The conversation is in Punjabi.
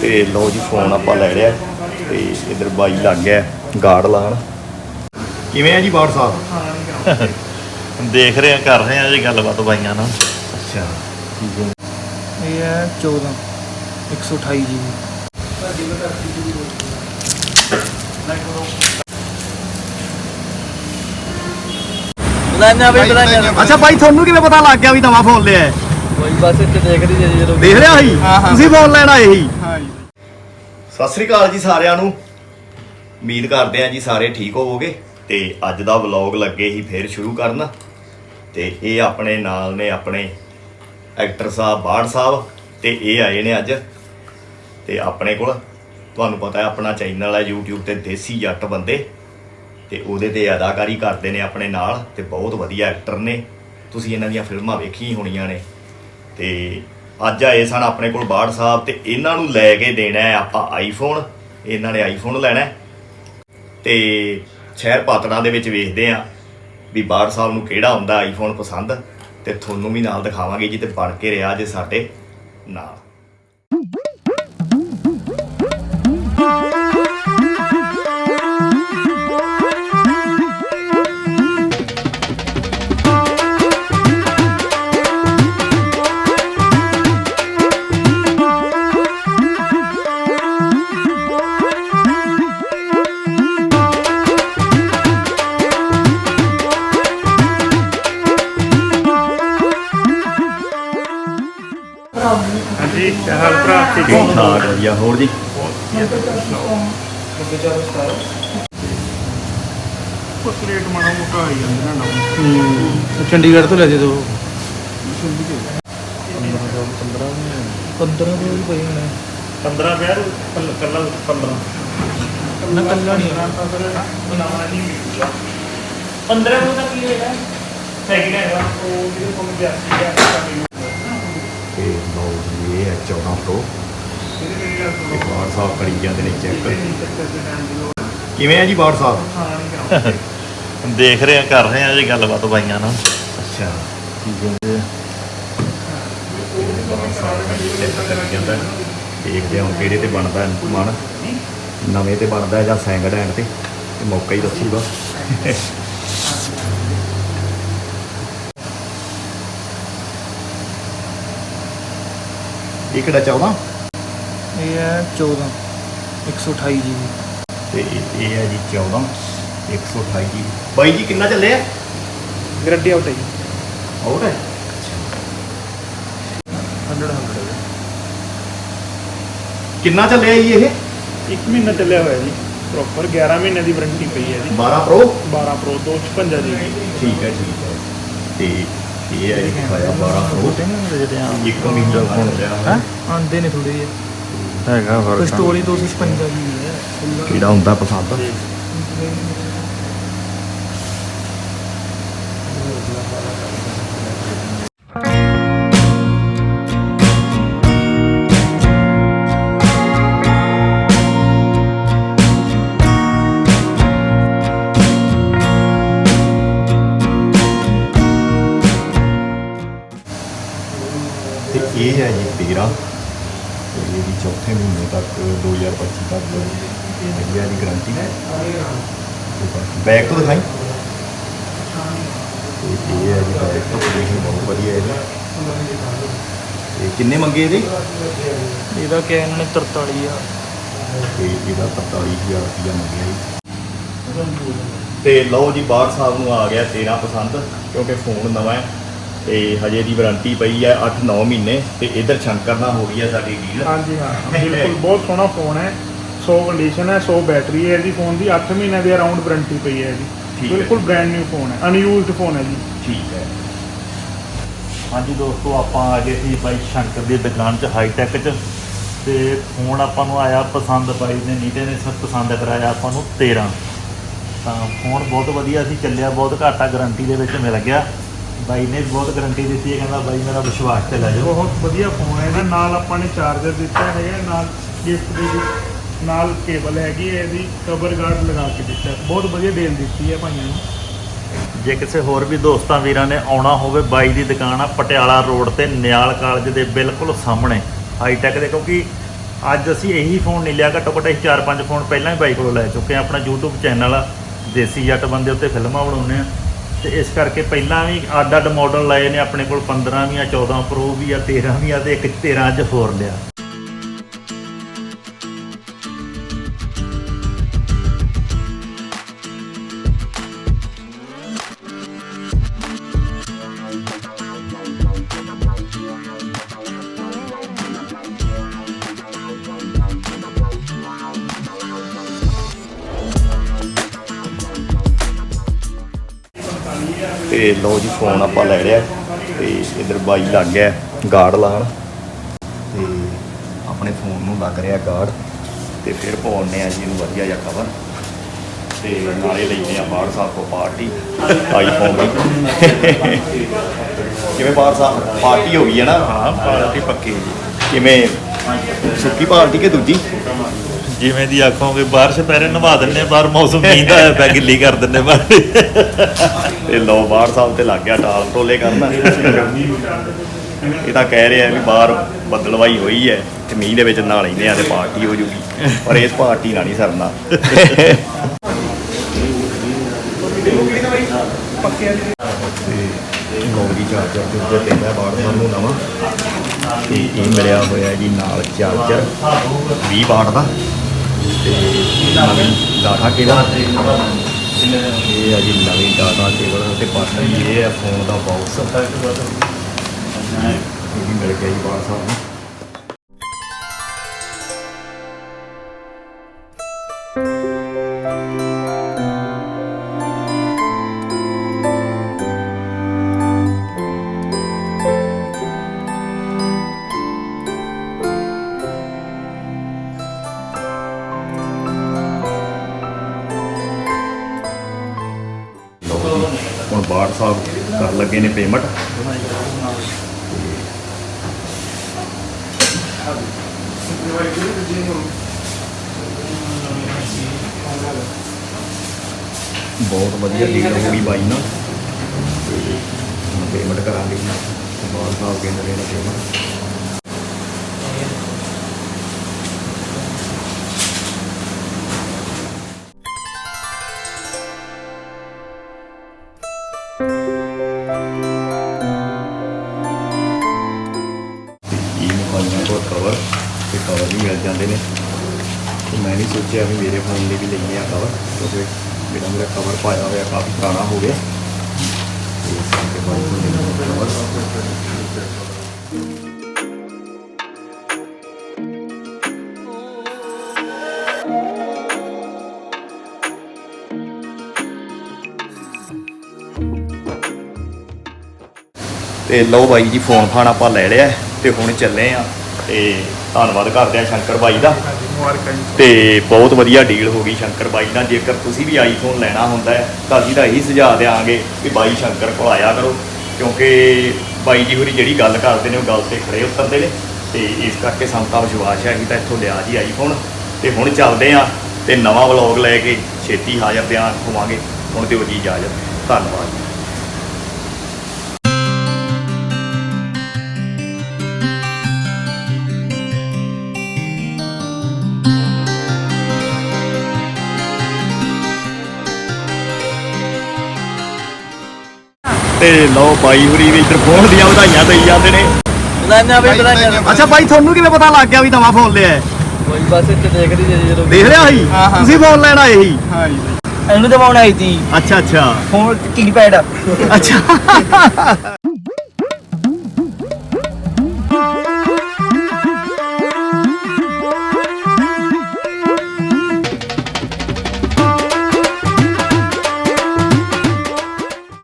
ਤੇ ਲਓ ਜੀ ਫੋਨ ਆਪਾਂ ਲੈ ਲਿਆ ਤੇ ਇਧਰ ਬਾਈ ਲੱਗ ਗਿਆ ਗਾਰਡ ਲਾਣ। ਕਿਵੇਂ ਆ ਜੀ ਬਾੜ ਸਾਹਿਬ? ਦੇਖ ਰਹੇ ਆ ਕਰ ਰਹੇ ਆ ਜੀ ਗੱਲਬਾਤ ਬਾਈਆਂ ਨਾਲ। ਅੱਛਾ। ਠੀਕ ਹੈ ਇਹ ਹੈ 14 128 ਜੀ ਬਲਾਨਾ ਬਈ ਬਲਾਨਾ ਅੱਛਾ ਬਾਈ ਤੁਹਾਨੂੰ ਕਿਵੇਂ ਪਤਾ ਲੱਗ ਗਿਆ ਵੀ ਨਵਾਂ ਫੋਨ ਲਿਆ ਹੈ? ਕੋਈ ਬਸ ਇੱਥੇ ਦੇਖਦੀ ਜੀ ਜਦੋਂ ਦੇਖ ਰਿਹਾ ਸੀ? ਹਾਂ, ਹਾਂ। ਤੁਸੀਂ ਫੋਨ ਲੈਣ ਆਏ ਸੀ? ਹਾਂ ਜੀ। ਸਤਿ ਸ੍ਰੀ ਅਕਾਲ ਜੀ ਸਾਰਿਆਂ ਨੂੰ। ਉਮੀਦ ਕਰਦੇ ਆ ਜੀ ਸਾਰੇ ਠੀਕ ਹੋਵੋਗੇ ਤੇ ਅੱਜ ਦਾ ਵਲੌਗ ਲੱਗੇ ਹੀ ਫੇਰ ਸ਼ੁਰੂ ਕਰਨ। ਤੇ ਇਹ ਆਪਣੇ ਨਾਲ ਨੇ ਆਪਣੇ ਐਕਟਰ ਸਾਹਿਬ ਬਾੜ ਸਾਹਿਬ ਤੇ ਇਹ ਆਏ ਨੇ ਅੱਜ। ਤੇ ਆਪਣੇ ਕੋਲ ਤੁਹਾਨੂੰ ਪਤਾ ਹੈ ਆਪਣਾ ਚੈਨਲ ਹੈ YouTube ਤੇ ਦੇਸੀ ਜੱਟ ਬੰਦੇ। ਤੇ ਉਹਦੇ ਤੇ ਅਦਾਕਾਰੀ ਕਰਦੇ ਨੇ ਆਪਣੇ ਨਾਲ ਤੇ ਬਹੁਤ ਵਧੀਆ ਐਕਟਰ ਨੇ। ਤੁਸੀਂ ਇਹਨਾਂ ਦੀਆਂ ਫਿਲਮਾਂ ਵੇਖੀਆਂ ਹੀ ਹੋਣੀਆਂ ਨੇ। ਤੇ ਅੱਜ ਆਏ ਸਨ ਆਪਣੇ ਕੋਲ ਬਾੜ ਸਾਹਿਬ ਤੇ ਇਹਨਾਂ ਨੂੰ ਲੈ ਕੇ ਦੇਣਾ ਹੈ ਆਪਾਂ ਆਈਫੋਨ ਇਹਨਾਂ ਨੇ ਆਈਫੋਨ ਲੈਣਾ ਹੈ। ਤੇ ਸ਼ਹਿਰ ਪਾਤੜਾ ਦੇ ਵਿੱਚ ਵੇਖਦੇ ਆ ਵੀ ਬਾੜ ਸਾਹਿਬ ਨੂੰ ਕਿਹੜਾ ਹੁੰਦਾ ਆਈਫੋਨ ਪਸੰਦ ਤੇ ਤੁਹਾਨੂੰ ਵੀ ਨਾਲ ਦਿਖਾਵਾਂਗੇ ਜੀ ਤੇ ਬਣ ਕੇ ਰਿਹਾ ਜੇ ਸਾਡੇ ਨਾਲ। ਠੀਕ ਹੋ ਠੀਕ ਵਧੀਆ ਹੋਰ ਜੀ? ਪਲੇਟ ਮਾੜਾ ਮੋਟਾ ਆਈ ਜਾਂਦਾ ਨਾ ਨਾ ਚੰਡੀਗੜ੍ਹ ਤੋਂ ਲੈ ਦੇ ਦੋ 15 ਤੋਂ ਵੀ ਪਈ ਹੋਣੇ। 15 ਵਿਆਹ ਕੱਲਾ 15 ਨਾ ਕੱਲਾ ਨਹੀਂ ਬਣਾਉਣਾ ਨਹੀਂ ਮਿਲੂਗਾ 15 ਨੂੰ ਤਾਂ ਕੀ ਹੋਏਗਾ ਨਾ ਹੈਗਾ ਉਹ ਜਿਹੜੇ ਤੁਹਾਨੂੰ ਗਿਆ ਸੀ ਤੇ ਲਓ ਜੀ ਇਹ ਹੈ 14 ਪ੍ਰੋ। ਇੱਕ ਬਾੜ ਸਾਹਿਬ ਕਰੀ ਜਾਂਦੇ ਨੇ ਚੈੱਕ ਕਿਵੇਂ ਆ ਜੀ ਬਾੜ ਸਾਹਿਬ ਦੇਖ ਰਹੇ ਆ ਕਰ ਰਹੇ ਆ ਜੀ ਗੱਲਬਾਤ ਬਾਈਆਂ ਨਾਲ। ਅੱਛਾ। ਠੀਕ ਹੈ ਦੇਖਦੇ ਹਾਂ ਕਿਹੜੇ ਤੇ ਬਣਦਾ ਹੈ ਮਨ ਨਵੇਂ ਤੇ ਬਣਦਾ ਜਾਂ ਸੈਂਕਡ ਹੈਂਡ ਤੇ। ਮੌਕਾ ਹੀ ਦੱਸੂਗਾ ਇਹ ਕਿਹੜਾ 14 ਇਹ ਹੈ 14 128 ਜੀ ਤੇ ਇਹ ਇਹ ਹੈ ਜੀ 14 128 ਜੀ ਬਾਈ ਜੀ ਕਿੰਨਾ ਚੱਲੇ ਆ ਗਰੰਟੀ ਆਊਟ ਹੈ ਜੀ। ਆਊਟ ਹੈ? 100 100 ਕਿੰਨਾ ਚੱਲਿਆ ਜੀ ਇਹ? ਇੱਕ ਮਹੀਨਾ ਚੱਲਿਆ ਹੋਇਆ ਜੀ ਪ੍ਰੋਪਰ 11 ਮਹੀਨੇ ਦੀ ਵਾਰੰਟੀ ਪਈ ਹੈ ਜੀ। 12 ਪ੍ਰੋ 12 ਪ੍ਰੋ 256 ਜੀ। ਠੀਕ ਹੈ ਠੀਕ ਹੈ। ਤੇ ਇਹ ਹੈ ਜੀ ਦਿਖਾਇਆ 12 ਪ੍ਰੋ ਜਿਹੜੇ ਆ ਇੱਕ ਮਹੀਨਾ ਫੋਨ ਲਿਆ ਹੈ? ਆਂਦੇ ਨੇ ਥੋੜੇ ਜਿਹੇ। ਹੈਗਾ ਕੋਈ ਸਟੋਰੀ 256 ਜੀ ਹੈ। ਕਿਹੜਾ ਹੁੰਦਾ ਪਸੰਦ? 2025 ਤੱਕ ਹੈਗੀ ਹੈ ਦੀ ਗਾਰੰਟੀ ਬੈਕ ਤੋਂ ਦਿਖਾਈ ਇਹ ਹੈ ਜੀ ਬੈਕ ਤੋਂ ਕੰਡੀਸ਼ਨ ਬਹੁਤ ਵਧੀਆ ਹੈ ਇਹਦੀ ਤੇ ਕਿੰਨੇ ਮੰਗੇ ਇਹਦੇ? ਇਹਦਾ ਕਿਹਾ ਇਹਨਾਂ ਨੇ 43 ਆ ਤੇ ਇਹਦਾ 45000 ਰੁਪਇਆ ਮੰਗਿਆ ਜੀ। ਤੇ ਲਓ ਜੀ ਬਾਹਰ ਸਾਹਿਬ ਨੂੰ ਆ ਗਿਆ 13 ਪਸੰਦ ਕਿਉਂਕਿ ਫੋਨ ਨਵਾਂ ਹੈ। ਤੇ ਹਜੇ ਦੀ ਵਾਰੰਟੀ ਪਈ ਹੈ 8-9 ਮਹੀਨੇ ਤੇ ਇਧਰ ਸ਼ੰਕਰ ਨਾਲ ਹੋ ਰਹੀ ਹੈ ਸਾਡੀ ਡੀਲ ਹਾਂਜੀ ਹਾਂ। ਬਿਲਕੁਲ ਬਹੁਤ ਸੋਹਣਾ ਫੋਨ ਹੈ। 100 ਕੰਡੀਸ਼ਨ ਹੈ 100 ਬੈਟਰੀ ਹੈ ਇਹਦੀ ਫੋਨ ਦੀ। 8 ਮਹੀਨੇ ਦੇ ਅਰਾਊਂਡ ਵਾਰੰਟੀ ਪਈ ਹੈ ਜੀ। ਬਿਲਕੁਲ ਬ੍ਰੈਂਡ ਨਿਊ ਫੋਨ ਹੈ ਅਨਯੂਜ਼ਡ ਫੋਨ ਹੈ ਜੀ। ਠੀਕ ਹੈ। ਹਾਂਜੀ ਦੋਸਤੋ ਆਪਾਂ ਆ ਗਏ ਸੀ ਬਾਈ ਸ਼ੰਕਰ ਦੀ ਦੁਕਾਨ 'ਚ ਹਾਈ ਟੈਕ 'ਚ। ਤੇ ਫੋਨ ਆਪਾਂ ਨੂੰ ਆਇਆ ਪਸੰਦ ਬਾਈ ਨੇ ਨੀਟੇ ਨੇ ਸਭ ਪਸੰਦ ਕਰਾਇਆ ਆਪਾਂ ਨੂੰ 13 ਤਾਂ ਫੋਨ ਬਹੁਤ ਵਧੀਆ ਸੀ ਚੱਲਿਆ ਬਹੁਤ ਘਾਟਾ ਗਾਰੰਟੀ ਦੇ ਵਿੱਚ ਮਿਲ ਗਿਆ। ਬਾਈ ਨੇ ਬਹੁਤ ਗਾਰੰਟੀ ਦਿੱਤੀ ਹੈ ਕਹਿੰਦਾ ਬਾਈ ਮੇਰਾ ਵਿਸ਼ਵਾਸ ਤੇ ਲੈ ਜਾਓ। ਬਹੁਤ ਵਧੀਆ ਫੋਨ ਹੈ ਇਹਦਾ। ਨਾਲ ਆਪਾਂ ਨੇ ਚਾਰਜਰ ਦਿੱਤਾ ਹੈਗਾ ਨਾਲ ਗਿਫਟ ਦੇ ਵਿੱਚ ਨਾਲ ਕੇਬਲ ਹੈਗੀ ਹੈ ਇਹਦੀ ਕਵਰ ਗਾਰਡ ਲਗਾ ਕੇ ਦਿੱਤਾ। ਬਹੁਤ ਵਧੀਆ ਡੀਲ ਦਿੱਤੀ ਹੈ ਭਾਈਆਂ ਨੂੰ। ਜੇ ਕਿਸੇ ਹੋਰ ਵੀ ਦੋਸਤਾਂ ਵੀਰਾਂ ਨੇ ਆਉਣਾ ਹੋਵੇ ਬਾਈ ਦੀ ਦੁਕਾਨ ਆ ਪਟਿਆਲਾ ਰੋਡ ਤੇ ਨਿਆਲ ਕਾਲਜ ਦੇ ਬਿਲਕੁਲ ਸਾਹਮਣੇ ਹਾਈ ਟੈਕ ਦੇ ਕਿਉਂਕਿ ਅੱਜ ਅਸੀਂ ਇਹੀ ਫੋਨ ਨਹੀਂ ਲਿਆ ਘੱਟੋ ਘੱਟ ਅਸੀਂ 4-5 ਫੋਨ ਪਹਿਲਾਂ ਹੀ ਬਾਈ ਕੋਲੋਂ ਲੈ ਚੁੱਕੇ ਆ ਆਪਣਾ YouTube ਚੈਨਲ ਆ ਦੇਸੀ ਜੱਟ ਬੰਦੇ ਉੱਤੇ ਫਿਲਮਾਂ ਬਣਾਉਂਦੇ ਆ ਤੇ ਇਸ ਕਰਕੇ ਪਹਿਲਾਂ ਵੀ ਅੱਡ ਅੱਡ ਮਾਡਲ ਲਏ ਨੇ, ਆਪਣੇ ਕੋਲ 15 ਵੀ ਆ 14 ਪ੍ਰੋ ਵੀ ਆ 13 ਵੀ ਆ, ਤੇ ਇੱਕ 13 ਅੱਜ ਹੋਰ ਲਿਆ। ਤੇ ਲੋ ਜੀ ਫੋਨ ਆਪਾਂ ਲੈ ਲਿਆ ਤੇ ਇਧਰ ਬਾਈ ਲੱਗ ਗਿਆ ਗਾਰਡ ਲਾਣ ਤੇ ਆਪਣੇ ਫੋਨ ਨੂੰ ਲੱਗ ਰਿਹਾ ਗਾਰਡ ਤੇ ਫਿਰ ਪਾਉਣੇ ਆ ਜੀ ਇਹਨੂੰ ਵਧੀਆ ਜਿਹਾ ਕਵਰ ਤੇ ਨਾਲੇ ਲੈਂਦੇ ਆ ਬਾਹਰ ਸਾਹਿਬ ਕੋ ਪਾਰਟੀ ਆਈਫੋਨ ਦੀ। ਕਿਵੇਂ ਬਾਹਰ ਸਾਹਿਬ ਪਾਰਟੀ ਹੋ ਗਈ ਹੈ ਨਾ? ਹਾਂ ਪਾਰਟੀ ਪੱਕੀ ਜੀ। ਕਿਵੇਂ? ਸੁੱਕੀ ਪਾਰਟੀ ਕਿ ਦੂਜੀ? ਜਿਵੇਂ ਦੀ ਆਖੋਗੇ, ਬਾਰਿਸ਼ ਪੈਰੇ ਨਵਾ ਦਿੰਨੇ ਬਾਹਰ ਮੌਸਮ ਮੀਂਹ ਦਾ ਹੋਇਆ ਪਿਆ, ਗਿੱਲੀ ਕਰ ਦਿੰਨੇ ਬਾਹਰ ਤੇ ਲੋ ਬਾਹਰ ਸਾਹਿਬ ਤੇ ਲੱਗ ਗਿਆ ਟਾਲ, ਟੋਲੇ ਕਰਨ ਇਹ ਤਾਂ ਕਹਿ ਰਿਹਾ ਵੀ ਬਾਹਰ ਬੱਦਲਵਾਈ ਹੋਈ ਹੈ, ਤੇ ਮੀਂਹ ਦੇ ਵਿੱਚ ਨਹਾ ਲੈਂਦੇ ਆ ਤੇ ਪਾਰਟੀ ਹੋ ਜੂਗੀ। ਪਰ ਇਸ ਪਾਰਟੀ ਨਾਲ ਨਹੀਂ ਸਰਨਾ। ਤੇ ਗੌਰੀ ਚਾਰਜਰ ਦੇ ਉੱਤੇ ਪੈਂਦਾ ਬਾਹਰ ਸਾਹਿਬ ਨਵਾਂ। ਤੇ ਇਹ ਮਿਲਿਆ ਹੋਇਆ ਜੀ ਨਾਲ ਚਾਰਜਰ 20 ਵਾਟ ਦਾ। ਤੇ ਡਾਟਾ ਕੇਬਲ ਇਹ ਆ ਜੀ ਨਵੀਂ ਡਾਟਾ ਕੇਬਲ ਤੇ ਬਾਕੀ ਇਹ ਹੈ ਫੋਨ ਦਾ ਬਾਕਸ ਇਹ ਮਿਲ ਗਿਆ ਜੀ ਬਾਹਰ ਸਾਹਿਬ ਨੂੰ ਬਾੜ ਸਾਹਿਬ ਕਰ ਲੱਗੇ ਨੇ ਪੇਮੈਂਟ ਬਹੁਤ ਵਧੀਆ ਡੀਲ ਹੋ ਗਈ ਬਾਈ ਨਾਲ। ਪੇਮੈਂਟ ਕਰਾਂਗੇ ਜੀ। ਬਾੜ ਸਾਹਿਬ ਕਹਿੰਦੇ ਨੇ ਪੇਮੈਂਟ ਇਹ ਮੋਬਾਈਲਾਂ ਕੋਲ ਕਵਰ ਤੇ ਕਵਰ ਵੀ ਮਿਲ ਜਾਂਦੇ ਨੇ। ਤੇ ਮੈਂ ਨਹੀਂ ਸੋਚਿਆ ਵੀ ਮੇਰੇ ਫੋਨ ਲਈ ਵੀ ਲਈਏ ਆ ਕਵਰ ਕਿਉਂਕਿ ਜਿਹੜਾ ਮੇਰਾ ਕਵਰ ਪਾਇਆ ਹੋਇਆ ਕਾਫੀ ਪੁਰਾਣਾ ਹੋ ਗਿਆ। ਤੇ ਇਸ ਕਰਕੇ ਬਾਈ ਤੇ ਲਓ ਬਾਈ ਜੀ, ਫੋਨ ਫਾਨ ਆਪਾਂ ਲੈ ਲਿਆ ਤੇ ਹੁਣ ਚੱਲੇ ਆ ਤੇ ਧੰਨਵਾਦ ਕਰਦੇ ਆ ਸ਼ੰਕਰ ਬਾਈ ਦਾ। ਮੁਬਾਰਕਾਂ ਤੇ ਬਹੁਤ ਵਧੀਆ ਡੀਲ ਹੋ ਗਈ ਸ਼ੰਕਰ ਬਾਈ ਨਾਲ। ਜੇਕਰ ਤੁਸੀਂ ਵੀ ਆਈਫੋਨ ਲੈਣਾ ਹੁੰਦਾ ਹੈ, ਤਾਂ ਅਸੀਂ ਤਾਂ ਇਹੀ ਸੁਝਾਅ ਦਿਆਂਗੇ ਕਿ ਬਾਈ ਸ਼ੰਕਰ ਕੋਲ ਆਇਆ ਕਰੋ। ਕਿਉਂਕਿ ਬਾਈ ਜੀ ਹੋਰੀ ਜਿਹੜੀ ਗੱਲ ਕਰਦੇ ਨੇ, ਉਹ ਗੱਲ ਤੇ ਖੜੇ ਉਤਰਦੇ ਨੇ। ਤੇ ਇਸ ਕਰਕੇ ਸਾਨੂੰ ਵਿਸ਼ਵਾਸ ਹੈ ਕਿ ਤਾਂ ਇੱਥੋਂ ਲਿਆ ਜੀ ਆਈਫੋਨ ਤੇ ਹੁਣ ਚੱਲਦੇ ਆ ਤੇ ਨਵਾਂ ਵਲੌਗ ਲੈ ਕੇ ਛੇਤੀ ਹਾਜ਼ਰ ਦਿਆਂ ਹੋਵਾਂਗੇ ਹੁਣ ਦਿਓ ਜੀ ਇਜਾਜ਼ਤ। ਧੰਨਵਾਦ। ਤੇ ਲਓ ਬਾਈ ਹੁਰੀ ਵੀ ਇੱਧਰ ਫੋਨ ਦੀਆਂ ਵਧਾਈਆਂ ਦੇਈ ਜਾਂਦੇ ਨੇ। ਬਦਾਨਾ ਵੀ ਬਦਾਨਾ ਅੱਛਾ ਬਾਈ ਤੁਹਾਨੂੰ ਕਿਵੇਂ ਪਤਾ ਲੱਗ ਗਿਆ ਵੀ ਨਵਾਂ ਫੋਨ ਲਿਆ ਹੈ? ਕੋਈ ਬਸ ਇੱਥੇ ਦੇਖ ਰਹੀ ਜੇ ਜਦੋਂ ਦੇਖ ਰਿਹਾ ਸੀ? ਹਾਂ, ਹਾਂ। ਤੁਸੀਂ ਫੋਨ ਲੈਣ ਆਏ ਸੀ? ਹਾਂ ਜੀ ਇਹਨੂੰ ਦਵਾਉਣ ਆਈ ਸੀ। ਅੱਛਾ ਅੱਛਾ। ਫੋਨ ਕੀਪੈਡ ਅੱਛਾ।